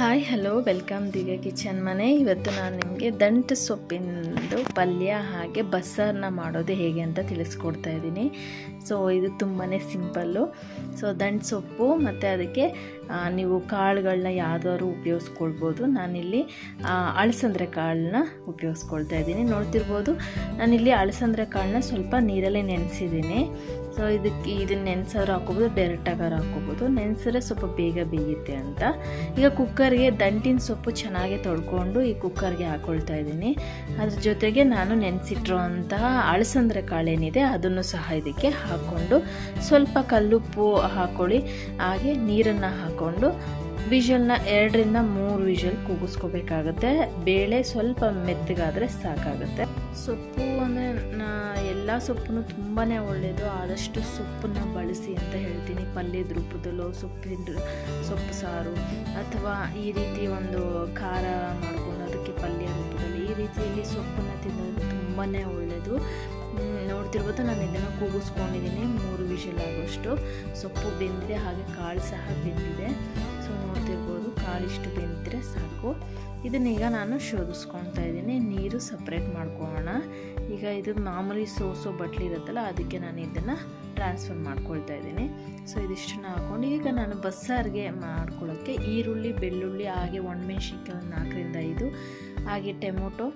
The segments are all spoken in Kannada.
Hi hello welcome Divya kitchen ಮನೆ. ಇವತ್ತು ನಾನು ನಿಮಗೆ ದಂಟು ಸೊಪ್ಪಿನದು ಪಲ್ಯ ಹಾಗೆ ಬಸ್ಸಾರನ್ನ ಮಾಡೋದು ಹೇಗೆ ಅಂತ ತಿಳಿಸ್ಕೊಡ್ತಾ ಇದ್ದೀನಿ. ಸೊ ಇದು ತುಂಬಾ ಸಿಂಪಲ್ಲು. ಸೊ ದಂಟು ಸೊಪ್ಪು ಮತ್ತು ಅದಕ್ಕೆ ನೀವು ಕಾಳುಗಳನ್ನ ಯಾವ್ದಾದ್ರು ಉಪಯೋಗಿಸ್ಕೊಳ್ಬೋದು. ನಾನಿಲ್ಲಿ ಅಳಸಂದ್ರೆ ಕಾಳನ್ನ ಉಪಯೋಗಿಸ್ಕೊಳ್ತಾ ಇದ್ದೀನಿ. ನೋಡ್ತಿರ್ಬೋದು, ನಾನಿಲ್ಲಿ ಅಳಸಂದ್ರೆ ಕಾಳನ್ನ ಸ್ವಲ್ಪ ನೀರಲ್ಲೇ ನೆನೆಸಿದ್ದೀನಿ. ಸೊ ಇದಕ್ಕೆ ಇದನ್ನ ನೆನೆಸೋರು ಹಾಕೋಬೋದು ಡೈರೆಕ್ಟಾಗಾರು ಹಾಕೋಬೋದು ನೆನೆಸಿದ್ರೆ ಸ್ವಲ್ಪ ಬೇಗ ಬೇಯುತ್ತೆ ಅಂತ. ಈಗ ಕುಕ್ಕರ್ಗೆ ದಂಟಿನ ಸೊಪ್ಪು ಚೆನ್ನಾಗಿ ತೊಳ್ಕೊಂಡು ಈ ಕುಕ್ಕರ್ಗೆ ಹಾಕ್ಕೊಳ್ತಾ ಇದ್ದೀನಿ. ಅದ್ರ ಜೊತೆಗೆ ನಾನು ನೆನೆಸಿಟ್ಟಿರುವಂತಹ ಅಳಸಂದ್ರೆ ಕಾಳೇನಿದೆ, ಅದನ್ನು ಸಹ ಇದಕ್ಕೆ ಹಾಕ್ಕೊಂಡು ಸ್ವಲ್ಪ ಕಲ್ಲುಪ್ಪು ಹಾಕ್ಕೊಳ್ಳಿ ಹಾಗೆ ನೀರನ್ನು ಹಾಕ್ಕೊಂಡು ವಿಷಲ್ನ ಎರಡರಿಂದ ಮೂರು ವಿಷಲ್ ಕೂಗಿಸ್ಕೋಬೇಕಾಗುತ್ತೆ. ಬೇಳೆ ಸ್ವಲ್ಪ ಮೆತ್ತಗಾದರೆ ಸಾಕಾಗುತ್ತೆ. ಸೊಪ್ಪು ಅಂದರೆ ನಾ ಎಲ್ಲ ಸೊಪ್ಪು ತುಂಬಾ ಒಳ್ಳೆಯದು ಆದಷ್ಟು ಸೊಪ್ಪನ್ನ ಬಳಸಿ ಅಂತ ಹೇಳ್ತೀನಿ. ಪಲ್ಯದ ರೂಪದಲ್ಲೋ, ಸೊಪ್ಪಿನ ಸೊಪ್ಪು ಸಾರು, ಅಥವಾ ಈ ರೀತಿ ಒಂದು ಖಾರ ಮಾಡ್ಕೊಂಡು ಅದಕ್ಕೆ ಪಲ್ಯ ರೂಪದಲ್ಲಿ ಈ ರೀತಿಯಲ್ಲಿ ಸೊಪ್ಪನ್ನು ತಿನ್ನೋದು ತುಂಬಾ ಒಳ್ಳೆಯದು ನೋಡ್ತಿರ್ಬೋದು ನಾನು ಇದನ್ನು ಕೂಗಿಸ್ಕೊಂಡಿದ್ದೀನಿ ಮೂರು ವಿಷಲ್ ಆಗೋಷ್ಟು. ಸೊಪ್ಪು ಬೆಂದಿದೆ, ಹಾಗೆ ಕಾಳು ಸಹ ಬೆಂದಿದೆ. ಸೊ ನೋಡ್ತಿರ್ಬೋದು ಕಾಳಿಷ್ಟು ಬೆಂದಿದ್ರೆ ಸಾಕು. ಇದನ್ನೀಗ ನಾನು ಶೋಧಿಸ್ಕೊಳ್ತಾ ಇದ್ದೀನಿ. ನೀರು ಸಪ್ರೇಟ್ ಮಾಡ್ಕೊಳ್ಳೋಣ. ಈಗ ಇದು ಮಾಮೂಲಿ ಸೋಸೋ ಬಟ್ಲಿ ಇರುತ್ತಲ್ಲ, ಅದಕ್ಕೆ ನಾನು ಇದನ್ನು ಟ್ರಾನ್ಸ್ಫರ್ ಮಾಡ್ಕೊಳ್ತಾ ಇದ್ದೀನಿ. ಸೊ ಇದಿಷ್ಟನ್ನ ಹಾಕ್ಕೊಂಡು ಈಗ ನಾನು ಬಸ್ಸಾರಿಗೆ ಮಾಡ್ಕೊಳ್ಳೋಕ್ಕೆ ಈರುಳ್ಳಿ, ಬೆಳ್ಳುಳ್ಳಿ, ಹಾಗೆ ಒಣಮೆಣ್ಸಿನ್ಕಾಯಿ ಒಂದು ನಾಲ್ಕರಿಂದ ಐದು ಹಾಗೆ ಟೊಮೊಟೊ,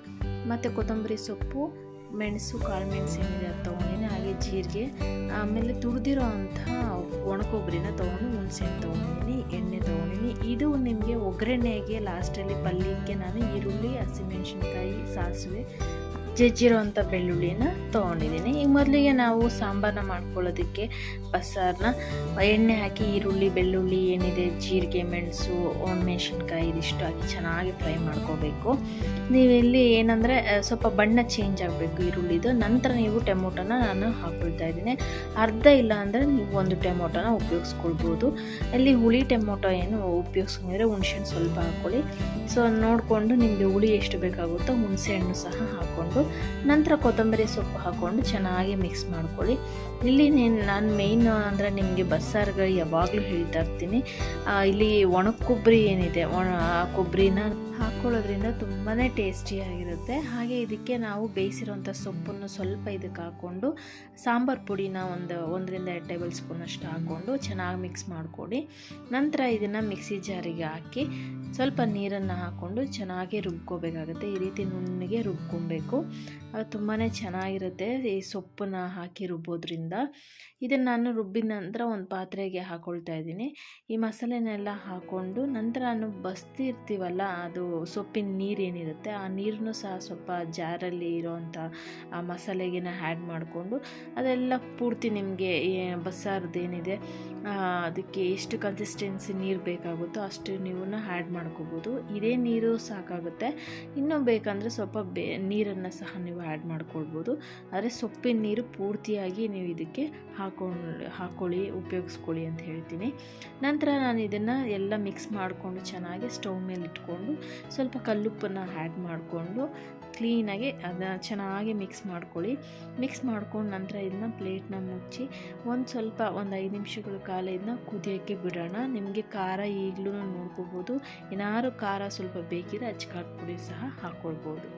ಮತ್ತು ಕೊತ್ತಂಬರಿ ಸೊಪ್ಪು ಮೆಣಸು, ಕಾಳು ಮೆಣಸು ಏನಿದೆ ಅದು ತೊಗೊಂಡಿನಿ, ಹಾಗೆ ಜೀರಿಗೆ, ಆಮೇಲೆ ತುರಿದಿರೋ ಅಂತಹ ಒಣಕೊಬ್ಬರಿನ ತೊಗೊಂಡು ಹುಣಸೆಹಣ್ಣು ತೊಗೊಂಡಿನಿ, ಎಣ್ಣೆ ತೊಗೊಂಡಿನಿ. ಇದು ನಿಮಗೆ ಒಗ್ಗರಣೆಗೆ ಲಾಸ್ಟಲ್ಲಿ ಪಲ್ಯಕ್ಕೆ ನಾನು ಈರುಳ್ಳಿ, ಹಸಿಮೆಣಸಿನ್ಕಾಯಿ, ಸಾಸಿವೆ ಜಜ್ಜಿರೋ ಅಂಥ ಬೆಳ್ಳುಳ್ಳಿನ ತೊಗೊಂಡಿದ್ದೀನಿ. ಈಗ ಮೊದಲಿಗೆ ನಾವು ಸಾಂಬಾರನ್ನ ಮಾಡ್ಕೊಳ್ಳೋದಕ್ಕೆ ಬಸ್ಸಾರನ್ನ ಎಣ್ಣೆ ಹಾಕಿ ಈರುಳ್ಳಿ, ಬೆಳ್ಳುಳ್ಳಿ ಏನಿದೆ, ಜೀರಿಗೆ, ಮೆಣಸು, ಒಣಮೆಣಸಿನ್ಕಾಯಿ ಇದಿಷ್ಟು ಹಾಕಿ ಚೆನ್ನಾಗಿ ಫ್ರೈ ಮಾಡ್ಕೋಬೇಕು. ನೀವಿಲ್ಲಿ ಏನಂದರೆ ಸ್ವಲ್ಪ ಬಣ್ಣ ಚೇಂಜ್ ಆಗಬೇಕು ಈರುಳ್ಳಿದು. ನಂತರ ನೀವು ಟೊಮೊಟೊನ ನಾನು ಹಾಕ್ಕೊಳ್ತಾ ಇದ್ದೀನಿ. ಅರ್ಧ ಇಲ್ಲ ಅಂದರೆ ನೀವು ಒಂದು ಟೊಮೊಟೊನ ಉಪಯೋಗಿಸ್ಕೊಳ್ಬೋದು. ಅಲ್ಲಿ ಹುಳಿ ಟೊಮೊಟೊ ಏನು ಉಪಯೋಗಿಸ್ಕೊಂಡ್ರೆ ಹುಣಸೆಹಣ್ಣು ಸ್ವಲ್ಪ ಹಾಕ್ಕೊಳ್ಳಿ. ಸೊ, ನೋಡಿಕೊಂಡು ನಿಮಗೆ ಹುಳಿ ಎಷ್ಟು ಬೇಕಾಗುತ್ತೋ ಹುಣಸೆಹಣ್ಣು ಸಹ ಹಾಕ್ಕೊಂಡು ನಂತರ ಕೊತ್ತಂಬರಿ ಸೊಪ್ಪು ಹಾಕ್ಕೊಂಡು ಚೆನ್ನಾಗಿ ಮಿಕ್ಸ್ ಮಾಡ್ಕೊಳ್ಳಿ. ಇಲ್ಲಿ ನೀನು ಮೇಯ್ನ್ ಅಂದರೆ ನಿಮಗೆ ಬಸ್ಸಾರುಗಳು ಯಾವಾಗಲೂ ಹೇಳ್ತಾ ಇರ್ತೀನಿ. ಇಲ್ಲಿ ಒಣ ಕೊಬ್ಬರಿ ಏನಿದೆ, ಒಣ ಕೊಬ್ಬರಿನ ಹಾಕ್ಕೊಳ್ಳೋದ್ರಿಂದ ತುಂಬಾ ಟೇಸ್ಟಿಯಾಗಿರುತ್ತೆ ಹಾಗೆ ಇದಕ್ಕೆ ನಾವು ಬೇಯಿಸಿರೋಂಥ ಸೊಪ್ಪನ್ನು ಸ್ವಲ್ಪ ಇದಕ್ಕೆ ಹಾಕ್ಕೊಂಡು, ಸಾಂಬಾರು ಪುಡಿನ ಒಂದು ಒಂದರಿಂದ ಎರಡು ಟೇಬಲ್ ಸ್ಪೂನಷ್ಟು ಹಾಕ್ಕೊಂಡು ಚೆನ್ನಾಗಿ ಮಿಕ್ಸ್ ಮಾಡಿಕೊಡಿ. ನಂತರ ಇದನ್ನು ಮಿಕ್ಸಿ ಜಾರಿಗೆ ಹಾಕಿ ಸ್ವಲ್ಪ ನೀರನ್ನು ಹಾಕ್ಕೊಂಡು ಚೆನ್ನಾಗಿ ರುಬ್ಕೋಬೇಕಾಗುತ್ತೆ. ಈ ರೀತಿ ನುಣ್ಣಗೆ ರುಬ್ಕೊಬೇಕು. ಅದು ತುಂಬಾ ಚೆನ್ನಾಗಿರುತ್ತೆ ಈ ಸೊಪ್ಪನ್ನ ಹಾಕಿ ರುಬ್ಬೋದ್ರಿಂದ. ಇದನ್ನು ನಾನು ರುಬ್ಬಿದ ನಂತರ ಒಂದು ಪಾತ್ರೆಗೆ ಹಾಕ್ಕೊಳ್ತಾ ಇದ್ದೀನಿ. ಈ ಮಸಾಲೆನೆಲ್ಲ ಹಾಕ್ಕೊಂಡು ನಂತರ ನಾನು ಬಸ್ತಿರ್ತೀವಲ್ಲ, ಅದು ಸೊಪ್ಪಿನ ನೀರೇನಿರುತ್ತೆ ಆ ನೀರನ್ನು ಸಹ ಸ್ವಲ್ಪ ಜಾರಲ್ಲಿ ಇರೋವಂಥ ಆ ಮಸಾಲೆಗೆನ ಆ್ಯಡ್ ಮಾಡಿಕೊಂಡು ಅದೆಲ್ಲ ಪೂರ್ತಿ ನಿಮಗೆ ಬಸ್ಸಾರದೇನಿದೆ ಅದಕ್ಕೆ ಎಷ್ಟು ಕನ್ಸಿಸ್ಟೆನ್ಸಿ ನೀರು ಬೇಕಾಗುತ್ತೋ ಅಷ್ಟು ನೀವನ್ನ ಆ್ಯಡ್ ಮಾಡ್ಕೋಬೋದು. ಇದೇ ನೀರು ಸಾಕಾಗುತ್ತೆ. ಇನ್ನೂ ಬೇಕಂದರೆ ಸ್ವಲ್ಪ ಬೇ, ನೀರನ್ನು ಸಹ ನೀವು ಆ್ಯಡ್ ಮಾಡ್ಕೊಳ್ಬೋದು. ಆದರೆ ಸೊಪ್ಪಿನ ನೀರು ಪೂರ್ತಿಯಾಗಿ ನೀವು ಇದಕ್ಕೆ ಹಾಕೊಂಡು ಹಾಕ್ಕೊಳ್ಳಿ ಉಪಯೋಗಿಸ್ಕೊಳ್ಳಿ ಅಂತ ಹೇಳ್ತೀನಿ. ನಂತರ ನಾನು ಇದನ್ನು ಎಲ್ಲ ಮಿಕ್ಸ್ ಮಾಡಿಕೊಂಡು ಚೆನ್ನಾಗಿ ಸ್ಟವ್ ಮೇಲೆ ಇಟ್ಕೊಂಡು ಸ್ವಲ್ಪ ಕಲ್ಲುಪ್ಪನ್ನು ಆ್ಯಡ್ ಮಾಡಿಕೊಂಡು ಕ್ಲೀನಾಗಿ ಅದನ್ನ ಚೆನ್ನಾಗಿ ಮಿಕ್ಸ್ ಮಾಡ್ಕೊಳ್ಳಿ. ಮಿಕ್ಸ್ ಮಾಡ್ಕೊಂಡು ನಂತರ ಇದನ್ನ ಪ್ಲೇಟ್ನ ಮುಚ್ಚಿ ಒಂದು ಸ್ವಲ್ಪ ಒಂದು ಐದು ನಿಮಿಷಗಳ ಕಾಲ ಇದನ್ನ ಕುದಿಯೋಕ್ಕೆ ಬಿಡೋಣ. ನಿಮಗೆ ಖಾರ ಈಗಲೂ ನೋಡ್ಕೋಬೋದು. ಏನಾದ್ರು ಖಾರ ಸ್ವಲ್ಪ ಬೇಕಿದ್ರೆ ಅಚ್ಕಾರದ ಪುಡಿ ಸಹ ಹಾಕ್ಕೊಳ್ಬೋದು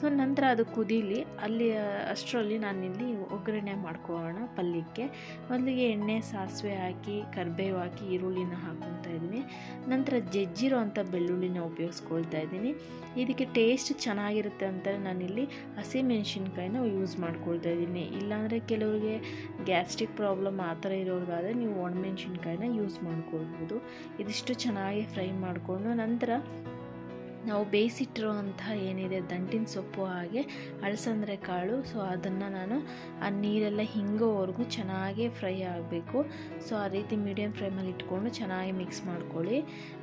ಸೊ ನಂತರ ಅದು ಕುದೀಲಿ, ಅಲ್ಲಿ ಅಷ್ಟರಲ್ಲಿ ನಾನಿಲ್ಲಿ ಒಗ್ಗರಣೆ ಮಾಡ್ಕೊಳ್ಳೋಣ ಪಲ್ಯಕ್ಕೆ. ಮೊದಲಿಗೆ ಎಣ್ಣೆ, ಸಾಸಿವೆ ಹಾಕಿ, ಕರಿಬೇವು ಹಾಕಿ, ಈರುಳ್ಳಿನ ಹಾಕೊತಾ ಇದ್ದೀನಿ. ನಂತರ ಜಜ್ಜಿರೋ ಅಂಥ ಬೆಳ್ಳುಳ್ಳಿನ ಉಪಯೋಗಿಸ್ಕೊಳ್ತಾ ಇದ್ದೀನಿ. ಇದಕ್ಕೆ ಟೇಸ್ಟ್ ಚೆನ್ನಾಗಿರುತ್ತೆ ಅಂತ ನಾನಿಲ್ಲಿ ಹಸಿಮೆಣ್ಸಿನ್ಕಾಯಿನ ಯೂಸ್ ಮಾಡ್ಕೊಳ್ತಾ ಇದ್ದೀನಿ. ಇಲ್ಲಾಂದರೆ ಕೆಲವರಿಗೆ ಗ್ಯಾಸ್ಟ್ರಿಕ್ ಪ್ರಾಬ್ಲಮ್ ಆ ಥರ ಇರೋರಿಗಾದರೆ ನೀವು ಒಣಮೆಣ್ಸಿನ್ಕಾಯಿನ ಯೂಸ್ ಮಾಡ್ಕೊಳ್ಬೋದು. ಇದಿಷ್ಟು ಚೆನ್ನಾಗಿ ಫ್ರೈ ಮಾಡಿಕೊಂಡು ನಂತರ ನಾವು ಬೇಯಿಸಿಟ್ಟಿರುವಂಥ ಏನಿದೆ ದಂಟಿನ ಸೊಪ್ಪು ಹಾಗೆ ಅಳಸಂದ್ರೆ ಕಾಳು. ಸೊ ಅದನ್ನು ನಾನು ಆ ನೀರೆಲ್ಲ ಹಿಂಗೋವರೆಗೂ ಚೆನ್ನಾಗಿ ಫ್ರೈ ಆಗಬೇಕು. ಸೊ ಆ ರೀತಿ ಮೀಡಿಯಮ್ ಫ್ರೈಮಲ್ಲಿ ಇಟ್ಕೊಂಡು ಚೆನ್ನಾಗಿ ಮಿಕ್ಸ್ ಮಾಡ್ಕೊಳ್ಳಿ.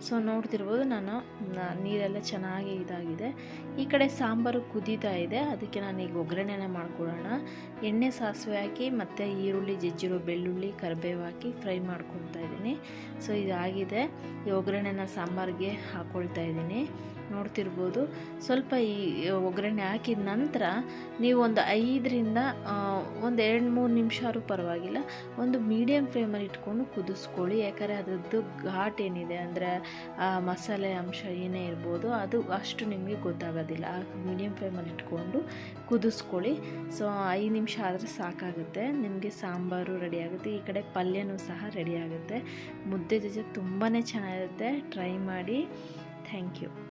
ಸೊ ನೋಡ್ತಿರ್ಬೋದು ನಾನು ನೀರೆಲ್ಲ ಚೆನ್ನಾಗಿ ಇದಾಗಿದೆ. ಈ ಕಡೆ ಸಾಂಬಾರು ಕುದೀತಾ ಇದೆ. ಅದಕ್ಕೆ ನಾನು ಈಗ ಒಗ್ಗರಣೆನ ಮಾಡ್ಕೊಳ್ಳೋಣ. ಎಣ್ಣೆ ಸಾಸಿವೆ ಹಾಕಿ ಮತ್ತು ಈರುಳ್ಳಿ, ಜಜ್ಜಿರೋ ಬೆಳ್ಳುಳ್ಳಿ, ಕರಿಬೇವು ಹಾಕಿ ಫ್ರೈ ಮಾಡ್ಕೊಳ್ತಾ ಇದ್ದೀನಿ. ಸೊ ಇದಾಗಿದೆ. ಈ ಒಗ್ಗರಣೆನ ಸಾಂಬಾರಿಗೆ ಹಾಕ್ಕೊಳ್ತಾ ಇದ್ದೀನಿ. ನೋಡ್ತಿರ್ಬೋದು. ಸ್ವಲ್ಪ ಈ ಒಗ್ಗರಣೆ ಹಾಕಿದ ನಂತರ ನೀವು ಒಂದು ಐದರಿಂದ ಒಂದು ಎರಡು ಮೂರು ನಿಮಿಷ ಆದರೂ ಪರವಾಗಿಲ್ಲ, ಒಂದು ಮೀಡಿಯಮ್ ಫ್ಲೇಮಲ್ಲಿ ಇಟ್ಕೊಂಡು ಕುದಿಸ್ಕೊಳ್ಳಿ. ಯಾಕಂದರೆ ಅದರದ್ದು ಘಾಟ್ ಏನಿದೆ, ಅಂದರೆ, ಆ, ಮಸಾಲೆ ಅಂಶ ಏನೇ ಇರ್ಬೋದು, ಅದು ಅಷ್ಟು ನಿಮಗೆ ಗೊತ್ತಾಗೋದಿಲ್ಲ. ಆ ಮೀಡಿಯಮ್ ಫ್ಲೇಮಲ್ಲಿ ಇಟ್ಕೊಂಡು ಕುದಿಸ್ಕೊಳ್ಳಿ. ಸೊ, ಐದು ನಿಮಿಷ ಆದರೆ ಸಾಕಾಗುತ್ತೆ. ನಿಮಗೆ ಸಾಂಬಾರು ರೆಡಿ ಆಗುತ್ತೆ. ಈ ಕಡೆ ಪಲ್ಯನೂ ಸಹ ರೆಡಿ ಆಗುತ್ತೆ. ಮುದ್ದೆ ಜೊತೆ ತುಂಬಾ ಚೆನ್ನಾಗಿರುತ್ತೆ. ಟ್ರೈ ಮಾಡಿ. Thank you